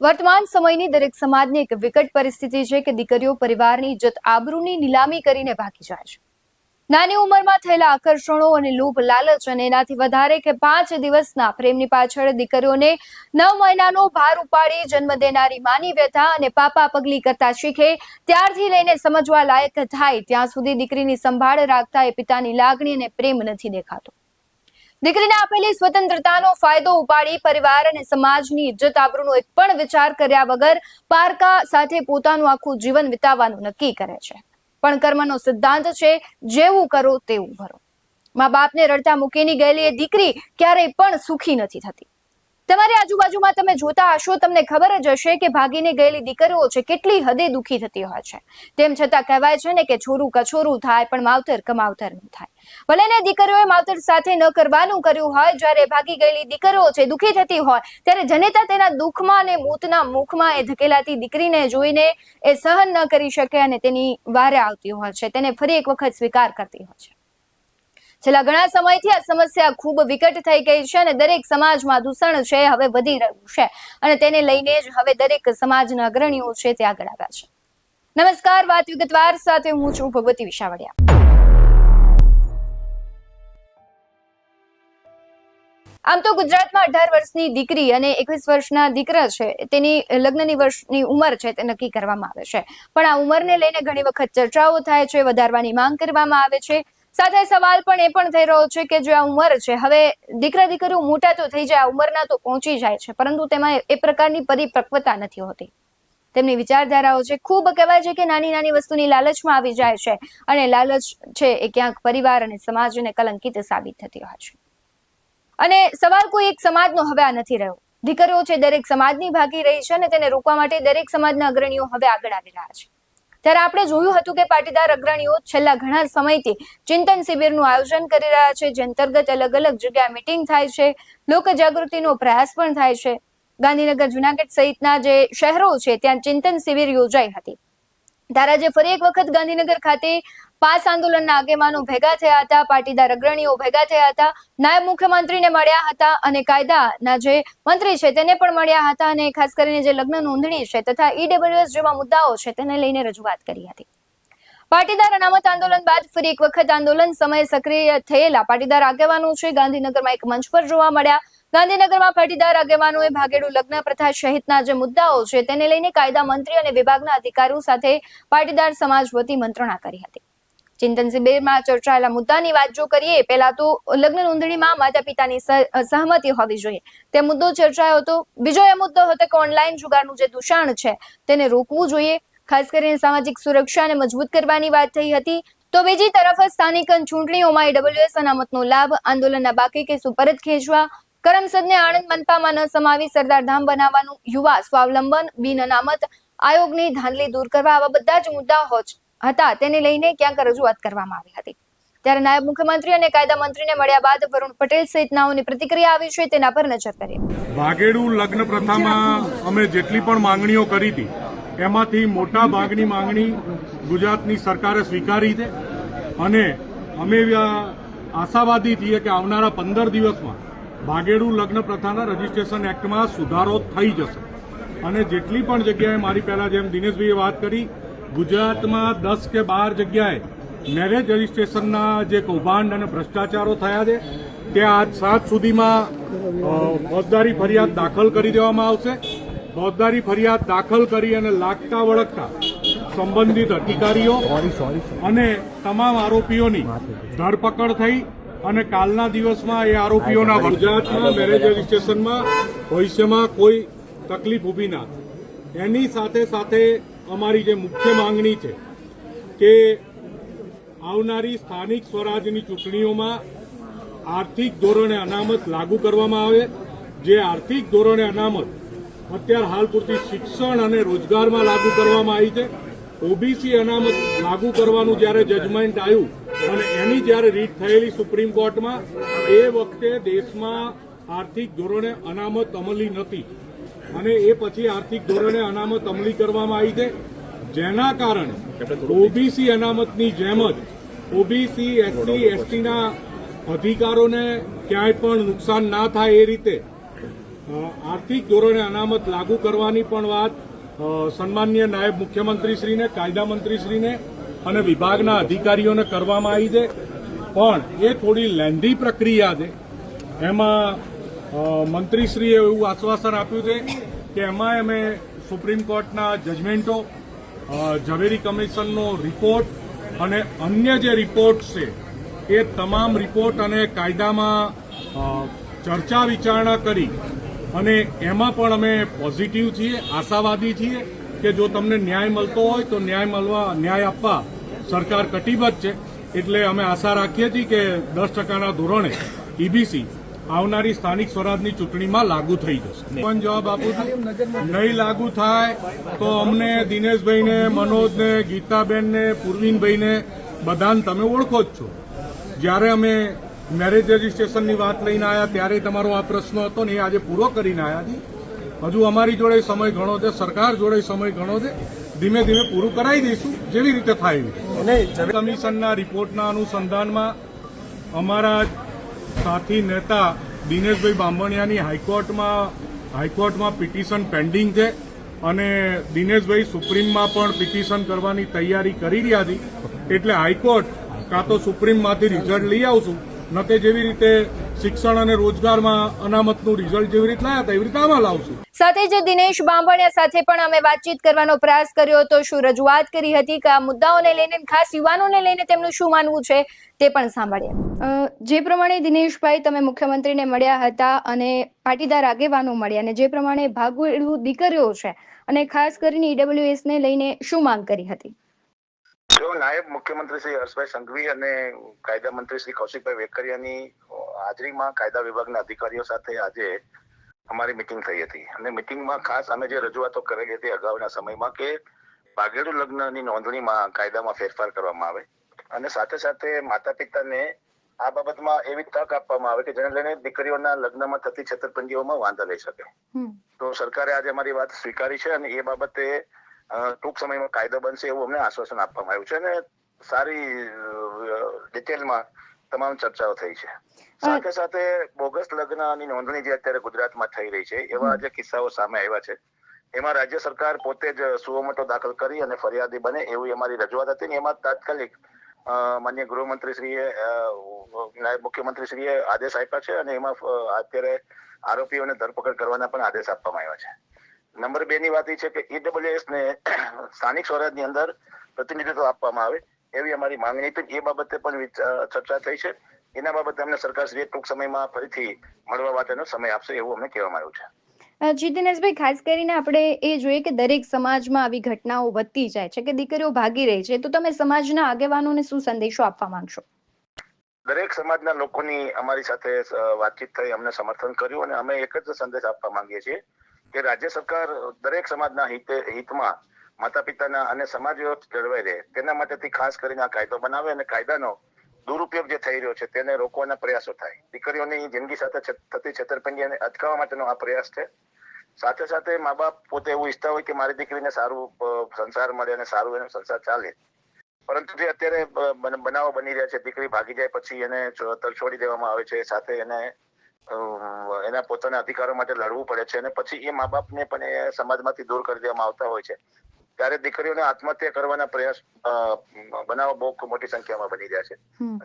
વર્તમાન સમયની દરેક સમાજની એક વિકટ પરિસ્થિતિ છે કે દીકરીઓ પરિવારની ઇજ્જત આબરૂની નીલામી કરીને ભાગી જાય છે. નાની ઉંમરમાં થયેલા આકર્ષણો અને લોભ લાલચ અને એનાથી વધારે કે પાંચ દિવસના પ્રેમની પાછળ દીકરીઓને નવ મહિનાનો ભાર ઉપાડી જન્મ દેનારી માની વ્યથા અને પાપા પગલી કરતા શીખે, ત્યારથી લઈને સમજવા લાયક થાય, ત્યાં સુધી દીકરીની સંભાળ રાખતા એ પિતાની લાગણી અને પ્રેમ નથી દેખાતો. દીકરીને આપેલી સ્વતંત્રતાનો ફાયદો ઉપાડી પરિવાર અને સમાજની ઇજ્જત આબરૂનો એક પણ વિચાર કર્યા વગર પારકા સાથે પોતાનું આખું જીવન વિતાવવાનું નક્કી કરે છે. પણ કર્મનો સિદ્ધાંત છે, જેવું કરો તેવું ભરો. મા બાપને રડતા મૂકીની ગયેલી એ દીકરી ક્યારેય પણ સુખી નથી થતી. તમારી આજુબાજુમાં તમે જોતા હશો, તમને ખબર જ હશે કે ભાગીને ગયેલી દીકરીઓ છે, કેટલી હદે દુખી થતી હોય છે. તેમ છતાં કહેવાય છે ને કે છોરું કછોરું થાય, પણ માવતર કમાવતર ન થાય. ભલે ને દીકરીઓએ માવતર સાથે ન કરવાનું કર્યું હોય, જ્યારે ભાગી ગયેલી દીકરીઓ છે, દુખી થતી હોય, ત્યારે જનેતા તેના દુઃખમાં અને મોતના મુખમાં એ ધકેલાતી દીકરીને જોઈને એ સહન ન કરી શકે અને તેની વારે આવતી હોય છે. તેને ફરી એક વખત સ્વીકાર કરતી હોય છે. છેલ્લા ઘણા સમયથી આ સમસ્યા ખૂબ વિકટ થઈ ગઈ છે અને દરેક સમાજમાં દૂષણ છે, હવે વધી રહ્યું છે અને તેને લઈને જ હવે દરેક સમાજના અગ્રણીઓ છે તે આગળ આવ્યા છે. નમસ્કાર, વાત વિગતવાર સાથે હું છું ભગવતી વિશાવડિયા. આમ તો ગુજરાતમાં અઢાર વર્ષની દીકરી અને એકવીસ વર્ષના દીકરા છે. તેની લગ્નની વર્ષની ઉંમર છે તે નક્કી કરવામાં આવે છે. પણ આ ઉંમરને લઈને ઘણી વખત ચર્ચાઓ થાય છે, વધારવાની માંગ કરવામાં આવે છે. સાથે સવાલ પણ એ પણ થઈ રહ્યો છે કે જે આ ઉંમર છે, હવે દીકરા દીકરીઓ મોટા તો થઈ જાય ઉંમરના તો પહોંચી જાય છે, પરંતુ તેમાં એ પ્રકારની પરિપક્વતા નથી હોતી. તેમની વિચારધારાઓ છે, ખૂબ કહેવાય છે કે નાની નાની વસ્તુની લાલચમાં આવી જાય છે અને લાલચ છે એ ક્યાંક પરિવાર અને સમાજને કલંકિત સાબિત થતી હોય છે. અને સવાલ કોઈ એક સમાજનો હવે આ નથી રહ્યો. દીકરીઓ છે, દરેક સમાજની ભાગી રહી છે અને તેને રોકવા માટે દરેક સમાજના અગ્રણીઓ હવે આગળ આવી રહ્યા છે. ત્યારે આપણે જોયું હતું કે પાટીદાર અગ્રણીઓ છેલ્લા ઘણા સમયથી ચિંતન શિબિરનું આયોજન કરી રહ્યા છે, જે અંતર્ગત અલગ અલગ જગ્યાએ મિટિંગ થાય છે, લોક જાગૃતિનો પ્રયાસ પણ થાય છે. ગાંધીનગર, જુનાગઢ સહિતના જે શહેરો છે, ત્યાં ચિંતન શિબિર યોજાઈ હતી. તારા જે ફરી એક વખત ગાંધીનગર ખાતે પાસ આંદોલનના આગેવાનો ભેગા થયા હતા, પાટીદાર અગ્રણીઓ ભેગા થયા હતા, નાયબ મુખ્યમંત્રીને મળ્યા હતા અને કાયદાના જે મંત્રી છે તેને પણ મળ્યા હતા અને ખાસ કરીને જે લગ્ન નોંધણી છે તથા ઈડબ્લ્યુએસ જેવા મુદ્દાઓ છે તેને લઈને રજૂઆત કરી હતી. પાટીદાર અનામત આંદોલન બાદ ફરી એક વખત આંદોલન સમયે સક્રિય થયેલા પાટીદાર આગેવાનો છે ગાંધીનગરમાં એક મંચ પર જોવા મળ્યા. ગાંધીનગરમાં પાટીદાર આગેવાનોએ ભાગેડુ લગ્ન પ્રથા સહિતના જે મુદ્દાઓ છે તેને લઈને કાયદા મંત્રી અને વિભાગના અધિકારીઓ સાથે પાટીદાર સમાજ વતી મંત્રણા કરી હતી. ચિંતન શિબિરમાં ચર્ચાયેલા મુદ્દાની વાત જો કરીએ, પહેલા તો લગ્ન નોંધણીમાં માતા પિતાની સહમતિ હોવી જોઈએ. તે મુદ્દો ચર્ચાયો હતો. બીજો એ મુદ્દો હતો કે ઓનલાઈન જુગારનું જે દૂષણ છે, તેને રોકવું જોઈએ. ખાસ કરીને સામાજિક સુરક્ષાને મજબૂત કરવાની વાત થઈ હતી. તો બીજી તરફ સ્થાનિક ચૂંટણીઓમાં ઈડબ્લ્યુએસ અનામતનો લાભ, આંદોલનના બાકી કેસો પરત ખેંચવા, કરમસદને આણંદ મનપામાં ન સમાવી સરદારધામ બનાવવાનું યુવા સ્વાવલંબન, બિન અનામત આયોગની ધાંધલી દૂર કરવા આવા બધા જ મુદ્દા હતા. તેને લઈને ક્યાંક રજૂઆત કરવામાં આવી હતી. ત્યારે નાયબ મુખ્યમંત્રી અને કાયદા મંત્રીને મળ્યા બાદ વરુણ પટેલ સહિતનાઓની પ્રતિક્રિયા આવી છે તેના પર નજર કરીએ. ભાગેડુ લગ્ન પ્રથામાં અમે જેટલી પણ માંગણીઓ કરી હતી, એમાંથી મોટા ભાગની માંગણી ગુજરાતની સરકારે સ્વીકારી છે અને અમે આશાવાદી છીએ કે આવનારા પંદર દિવસમાં ભાગેડુ લગ્ન પ્રથાના રજીસ્ટ્રેશન એક્ટમાં સુધારો થઈ જશે. અને જેટલી પણ જગ્યાએ મારી પહેલા જેમ દિનેશભાઈએ વાત કરી ગુજરાતમાં દસ કે બાર જગ્યાએ મેરેજ રજીસ્ટ્રેશનના જે કૌભાંડ અને ભ્રષ્ટાચારો થયા છે, તે આજ સાત સુધીમાં ફોજદારી ફરિયાદ દાખલ કરી દેવામાં આવશે. ફોજદારી ફરિયાદ દાખલ કરી અને લાગતા વળગતા સંબંધિત અધિકારીઓ અને તમામ આરોપીઓની ધરપકડ થઈ અને કાલના દિવસમાં એ આરોપીઓના ગુજરાતમાં મેરેજ રજીસ્ટ્રેશનમાં ભવિષ્યમાં કોઈ તકલીફ ઊભી ના એની સાથે સાથે અમારી જે મુખ્ય માંગણી છે કે આવનારી સ્થાનિક સ્વરાજની ચૂંટણીઓમાં આર્થિક ધોરણે અનામત લાગુ કરવામાં આવે. જે આર્થિક ધોરણે અનામત અત્યાર હાલ પૂરતી શિક્ષણ અને રોજગારમાં લાગુ કરવામાં આવી છે. ઓબીસી અનામત લાગુ કરવાનું જ્યારે જજમેન્ટ આવ્યું અને એની જ્યારે રીટ થયેલી સુપ્રીમ કોર્ટમાં, એ વખતે દેશમાં આર્થિક ધોરણે અનામત અમલી નથી. અને એ પછી આર્થિક ધોરણે અનામત અમલી કરવામાં આવી છે. જેના કારણે ઓબીસી અનામતની જેમ જ ઓબીસી, એસસી, એસટીના અધિકારોને ક્યાંય પણ નુકસાન ના થાય એ રીતે આર્થિક ધોરણે અનામત લાગુ કરવાની પણ વાત સન્માનનીય નાયબ મુખ્યમંત્રીશ્રીને, કાયદા મંત્રીશ્રીને અને વિભાગના અધિકારીઓને કરવામાં આવી છે. પણ એ થોડી લેન્ધી પ્રક્રિયા છે. એમાં મંત્રીશ્રીએ એવું આશ્વાસન આપ્યું છે કે એમાં અમે સુપ્રીમ કોર્ટના જજમેન્ટો ઝવેરી કમિશનનો રિપોર્ટ અને અન્ય જે રિપોર્ટ છે, એ તમામ રિપોર્ટ અને કાયદામાં ચર્ચા વિચારણા કરી અને એમાં પણ અમે પોઝિટિવ છીએ, આશાવાદી છીએ કે જો તમને ન્યાય મળતો હોય તો ન્યાય મળવા, ન્યાય આપવા સરકાર કટિબદ્ધ છે. એટલે અમે આશા રાખીએ છીએ કે દસ ટકાના ધોરણે ઈબીસી આવનારી સ્થાનિક સ્વરાજની ચૂંટણીમાં લાગુ થઈ જશે. પણ જવાબ આપું છું નહીં લાગુ થાય તો અમને દિનેશભાઈને મનોજને ગીતાબેનને પૂર્વીનભાઈને બધાને તમે ઓળખો જ છો. જ્યારે અમે મેરેજ રજીસ્ટ્રેશનની વાત લઈને આવ્યા ત્યારે તમારો આ પ્રશ્ન હતો ને એ આજે પૂરો કરીને આવ્યા છીએ. હજુ અમારી જોડે સમય ઘણો છે સરકાર જોડે સમય ઘણો છે. ધીમે ધીમે પૂરું કરાવી દઈશું જેવી રીતે થાય કમિશનના રિપોર્ટના અનુસંધાનમાં અમારા સાથી નેતા દિનેશભાઈ બાંભણિયાની હાઈકોર્ટમાં હાઈકોર્ટમાં પિટિશન પેન્ડિંગ છે અને દિનેશભાઈ સુપ્રીમમાં પણ પિટિશન કરવાની તૈયારી કરી રહ્યા હતી એટલે હાઈકોર્ટ કાં તો સુપ્રીમમાંથી રિઝલ્ટ લઈ આવશું નતે જેવી રીતે શિક્ષણ અને રોજગારમાં અનામતનું રિઝલ્ટ જેવી રીતે લાયા હતા એવી રીતે આમાં લાવશું. સાથે જ દિનેશ બાંભણિયા સાથે પણ અમે વાતચીત કરવાનો પ્રયાસ કર્યો હતો શું રજૂઆત કરી હતી કે આ મુદ્દાઓને લઈને ખાસ યુવાનોને લઈને તેમનું શું માનવું છે તે પણ સાંભળીએ. જે પ્રમાણે દિનેશભાઈ તમે મુખ્યમંત્રીને મળ્યા હતા અને પાટીદાર આગેવાનો મળ્યા અને જે પ્રમાણે ભાગવડું દીકરીઓ છે અને ખાસ કરીને ઈડબ્લ્યુએસ ને લઈને શું માંગ કરી હતી? જો નાયબ મુખ્યમંત્રી શ્રી હર્ષભાઈ સંઘવી અને કાયદા મંત્રી શ્રી કૌશિકભાઈ વેકરિયાની હાજરીમાં કાયદા વિભાગના અધિકારીઓ સાથે આજે અમારી મિટિંગ થઈ હતી. અને મિટિંગમાં ખાસ અમે જે રજૂઆતો કરેલી હતી અગાઉના સમયમાં કે બાગેડુ લગ્નની નોંધણીમાં કાયદામાં ફેરફાર કરવામાં આવે. અને સાથે સાથે માતા પિતાને આ બાબતમાં એવી તક આપવામાં આવે કે જેને લઈને દીકરીઓના લગ્નમાં થતી છેતરપિંડીઓમાં વાંધા લઈ શકે. તો સરકારે આજે અમારી વાત સ્વીકારી છે અને એ બાબતે ટૂંક સમયમાં કાયદો બનશે એવું અમને આશ્વાસન આપવામાં આવ્યું છે. અને સારી ડિટેલમાં તમામ ચર્ચાઓ થઈ છે. સાથે સાથે બોગસ લગ્નની નોંધણી જે અત્યારે ગુજરાતમાં થઈ રહી છે એવા જે કિસ્સાઓ સામે આવ્યા છે એમાં રાજ્ય સરકાર પોતે જ સુઓમટો દાખલ કરી અને ફરિયાદી બને એવી અમારી રજૂઆત હતી ને એમાં તાત્કાલિક માન્ય ગૃહમંત્રીશ્રીએ નાયબ મુખ્યમંત્રીશ્રીએ આદેશ આપ્યા છે અને એમાં અત્યારે આરોપીઓને ધરપકડ કરવાના પણ આદેશ આપવામાં આવ્યા છે. નંબર બે ની વાત એ છે કે ઈડબ્લ્યુએસ ને સ્થાનિક સ્વરાજની અંદર પ્રતિનિધિત્વ આપવામાં આવે એવી અમારી માંગણી હતી. એ બાબતે પણ ચર્ચા થઈ છે. એના બાબતે અમને સરકાર શ્રી ટૂંક સમયમાં ફરીથી મળવા માટેનો સમય આપશે એવું અમને કહેવામાં આવ્યું છે. જી દિનેશભાઈ ખાસ કરીને આપણે એ જોઈએ કે દરેક સમાજમાં આવી ઘટનાઓ વધતી જાય છે કે દીકરીઓ ભાગી રહી છે. તો તમે સમાજના આગેવાનોને શું સંદેશો આપવા માંગશો? દરેક સમાજના લોકોની અમારી સાથે વાતચીત થઈ અમને સમર્થન કર્યું અને અમે એક જ સંદેશ આપવા માંગીએ છીએ કે રાજ્ય સરકાર દરેક સમાજના હિતે હિતમાં માતા પિતાના અને સમાજ જળવાઈ રહે. તેના માટેથી ખાસ કરીને આ કાયદો બનાવે અને કાયદાનો દુરુપયોગ જે થઈ રહ્યો છે તેને રોકવાના પ્રયાસો થાય. દીકરીઓની જિંદગી સાથે થતી છેતરપિંડીને અટકાવવા માટેનો આ પ્રયાસ છે. સાથે સાથે મા બાપ પોતે એવું ઈચ્છતા હોય કે મારી દીકરીને સારું સંસાર મળે અને સારું એનો સંસાર ચાલે. પરંતુ જે અત્યારે બનાવો બની રહ્યા છે, દીકરી ભાગી જાય પછી એને છોડી દેવામાં આવે છે, સાથે એને એના પોતાના અધિકારો માટે લડવું પડે છે અને પછી એ મા બાપને પણ એ સમાજમાંથી દૂર કરી દેવામાં આવતા હોય છે. ત્યારે દીકરીઓને આત્મહત્યા કરવાના પ્રયાસ અ, બહુ મોટી સંખ્યામાં બની રહ્યા છે.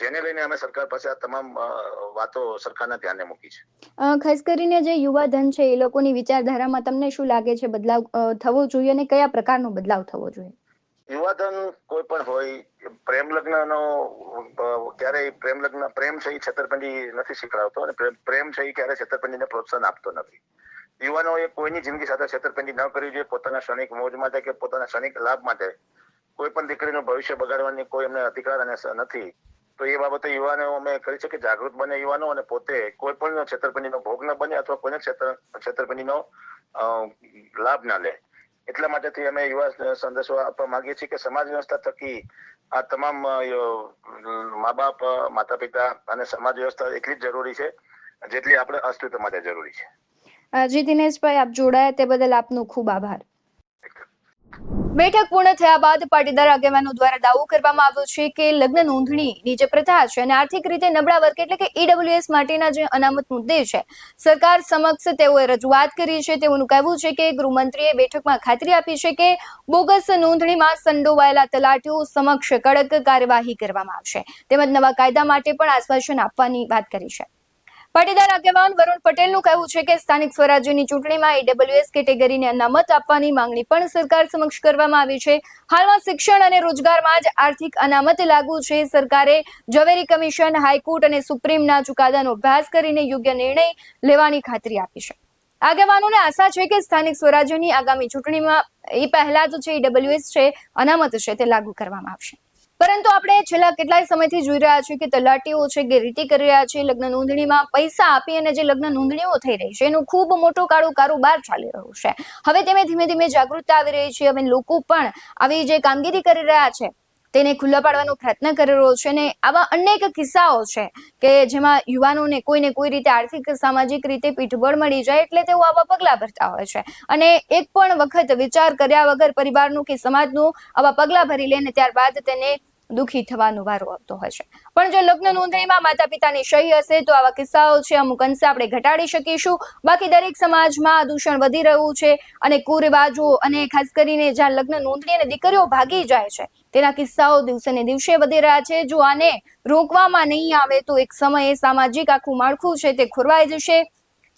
જેને લઈને અમે સરકાર પાસે આ તમામ વાતો સરકારના ધ્યાને મૂકી છે. ખાસ કરીને જે યુવા ધન છે એ લોકોની વિચારધારામાં તમને શું લાગે છે બદલાવ થવો જોઈએ અને કયા પ્રકારનો બદલાવ થવો જોઈએ? યુવાધન કોઈ પણ હોય પ્રેમ લગ્ન નો ક્યારેય પ્રેમ લગ્ન પ્રેમ છે એ છેતરપિંડી નથી શીખડાવતો અને પ્રેમ- છે એ ક્યારે છેતરપિંડીને પ્રોત્સાહન આપતો નથી. યુવાનોએ કોઈની જિંદગી સાથે છેતરપિંડી ન કરવી જોઈએ, પોતાના ક્ષણિક મોજ માટે કે પોતાના ક્ષણિક લાભ માટે. કોઈ પણ દીકરીનું ભવિષ્ય બગાડવાની કોઈ એમને અધિકાર અને નથી. તો એ બાબતે યુવાનો અમે કરી છે કે જાગૃત બને યુવાનો અને પોતે કોઈ પણ છેતરપિંડીનો ભોગ ન બને અથવા કોઈને છેતર છેતરપિંડીનો લાભ ના લે. એટલા માટેથી અમે યુવા સંદેશો આપવા માંગીએ છીએ કે સમાજ વ્યવસ્થા થકી આ તમામ મા બાપ માતા પિતા અને સમાજ વ્યવસ્થા એટલી જ જરૂરી છે જેટલી આપણે અસ્તિત્વ માટે જરૂરી છે. જી દિનેશભાઈ, આપ જોડાયા તે બદલ આપનો ખૂબ આભાર. બેઠક પૂર્ણ થયા બાદ પાટીદાર આગેવાનો દ્વારા દાવો કરવામાં આવ્યો છે કે લગ્ન નોંધણીની જે પ્રથા છે અને આર્થિક રીતે નબળા વર્ગ એટલે કે ઈડબ્લ્યુએસ માટેના જે અનામત મુદ્દે છે, સરકાર સમક્ષ તેઓએ રજૂઆત કરી છે. તેઓનું કહેવું છે કે ગૃહમંત્રીએ બેઠકમાં ખાતરી આપી છે કે બોગસ નોંધણીમાં સંડોવાયેલા તલાટીઓ સમક્ષ કડક કાર્યવાહી કરવામાં આવશે. તેમજ નવા કાયદા માટે પણ આશ્વાસન આપવાની વાત કરી છે. પાટીદાર આગેવાન વરુણ પટેલનું કહેવું છે કે સ્થાનિક સ્વરાજ્યની ચૂંટણીમાં ઈડબ્લ્યુએસ કેટેગરીને અનામત આપવાની માંગણી પણ સરકાર સમક્ષ કરવામાં આવી છે. હાલમાં શિક્ષણ અને રોજગારમાં જ આર્થિક અનામત લાગુ છે. સરકારે ઝવેરી કમિશન, હાઈકોર્ટ અને સુપ્રીમના ચુકાદાનો અભ્યાસ કરીને યોગ્ય નિર્ણય લેવાની ખાતરી આપી છે. આગેવાનોને આશા છે કે સ્થાનિક સ્વરાજ્યની આગામી ચૂંટણીમાં એ પહેલા જ છે ઈડબ્લ્યુએસ છે, અનામત છે તે લાગુ કરવામાં આવશે. પરંતુ આપણે છેલ્લા કેટલાય સમયથી જોઈ રહ્યા છીએ કે તલાટીઓ છે ગેરરીતિ કરી રહ્યા છે, લગ્ન નોંધણીમાં પૈસા આપી અને જે લગ્ન નોંધણીઓ થઈ રહી છે, એનું ખૂબ મોટો કાળો કારોબાર ચાલી રહ્યો છે. હવે તેમે ધીમે ધીમે જાગૃતતા આવી રહી છે, હવે લોકો પણ આવી જે કામગીરી કરી રહ્યા છે તેને ખુલ્લા પાડવાનો પ્રયત્ન કરી રહ્યો છે અને આવા અનેક કિસ્સાઓ છે કે જેમાં યુવાનોને કોઈને કોઈ રીતે આર્થિક, સામાજિક રીતે પીઠબળ મળી જાય એટલે તેઓ આવા પગલાં ભરતા હોય છે. અને એક પણ વખત વિચાર કર્યા વગર પરિવારનું કે સમાજનું આવા પગલાં ભરી લે અને ત્યારબાદ તેને દુઃખી થવાનો વારો આવતો હોય છે. પણ જો લગ્ન નોંધણીમાં માતા પિતાની સહી હશે તો આવા કિસ્સાઓ છે અમુક અંશે આપણે ઘટાડી શકીશું. બાકી દરેક સમાજમાં દૂષણ વધી રહ્યું છે અને કુરિવાજો અને ખાસ કરીને જ્યાં લગ્ન નોંધણી અને દીકરીઓ ભાગી જાય છે તેના કિસ્સાઓ દિવસે ને દિવસે વધી રહ્યા છે. જો આને રોકવામાં નહીં આવે તો એક સમયે સામાજિક આખું માળખું છે તે ખોરવાઈ જશે.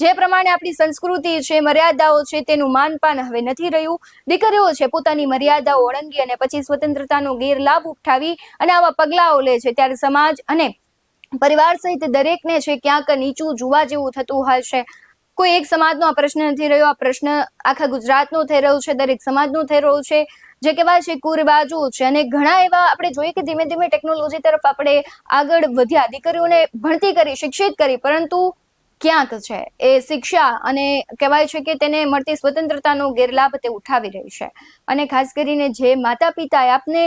જે પ્રમાણે આપણી સંસ્કૃતિ છે, મર્યાદાઓ છે તેનું માનપાન હવે નથી રહ્યું. દીકરીઓ છે પોતાની મર્યાદાઓ ઓળંગી અને પછી સ્વતંત્રતાનો ગેરલાભ ઉઠાવી અને આવા પગલાઓ લે છે. ત્યારે સમાજ અને પરિવાર સહિત દરેકને છે ક્યાંક નીચું જોવા જેવું થતું હોય છે. કોઈ એક સમાજનો આ પ્રશ્ન નથી રહ્યો, આ પ્રશ્ન આખા ગુજરાતનો થઈ રહ્યો છે, દરેક સમાજનો થઈ રહ્યો છે. જે કહેવાય છે કુરિવાજો છે અને ઘણા એવા આપણે જોઈએ કે ધીમે ધીમે ટેકનોલોજી તરફ આપણે આગળ વધ્યા, દીકરીઓને ભણતી કરી, શિક્ષિત કરી, પરંતુ ક્યાંક છે? એ શિક્ષા અને કહેવાય છે કે તેને મળતી સ્વતંત્રતાનો ગેરલાભ તે ઉઠાવી રહી છે. અને ખાસ કરીને જે માતા પિતાએ આપને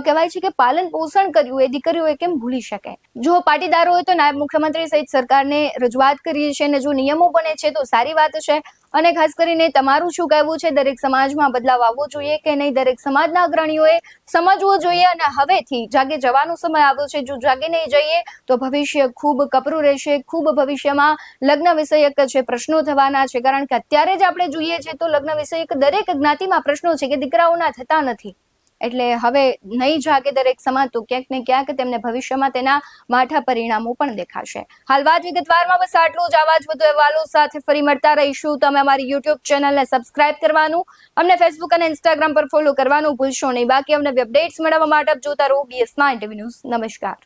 કહેવાય છે કે પાલન પોષણ કર્યું એ દીકરીઓએ કેમ ભૂલી શકે? જો પાટીદારોએ તો નાયબ મુખ્યમંત્રી સહિત સરકારને રજૂઆત કરી છે અને જો નિયમો બને છે તો સારી વાત છે. અને ખાસ કરીને તમારું શું કહેવું છે? દરેક સમાજમાં બદલાવ આવવો જોઈએ કે નહીં? દરેક સમાજના અગ્રણીઓએ સમજવું જોઈએ અને હવેથી જાગે જવાનો સમય આવ્યો છે. જો જાગે નહીં જઈએ તો ભવિષ્ય ખૂબ કપરું રહેશે. ખૂબ ભવિષ્યમાં લગ્ન વિષયક છે પ્રશ્નો થવાના છે, કારણ કે અત્યારે જ આપણે જોઈએ છે તો લગ્ન વિષયક દરેક જ્ઞાતિમાં પ્રશ્નો છે કે દીકરાઓના થતા નથી. એટલે હવે નહીં જાગે દરેક સમાજ, તો ક્યાંક ને ક્યાંક તેમને ભવિષ્યમાં તેના માઠા પરિણામો પણ દેખાશે. હાલ વાત વિગતવારમાં બસ આટલું જ. આવા જ વધુ અહેવાલો સાથે ફરી મળતા રહીશું. તમે અમારી યુટ્યુબ ચેનલને સબસ્ક્રાઇબ કરવાનું, અમને ફેસબુક અને ઇન્સ્ટાગ્રામ પર ફોલો કરવાનું ભૂલશો નહીં. બાકી અમને અપડેટ્સ મેળવવા માટે જોતા રહો બીએસ નાઇન ટીવી ન્યૂઝ નમસ્કાર.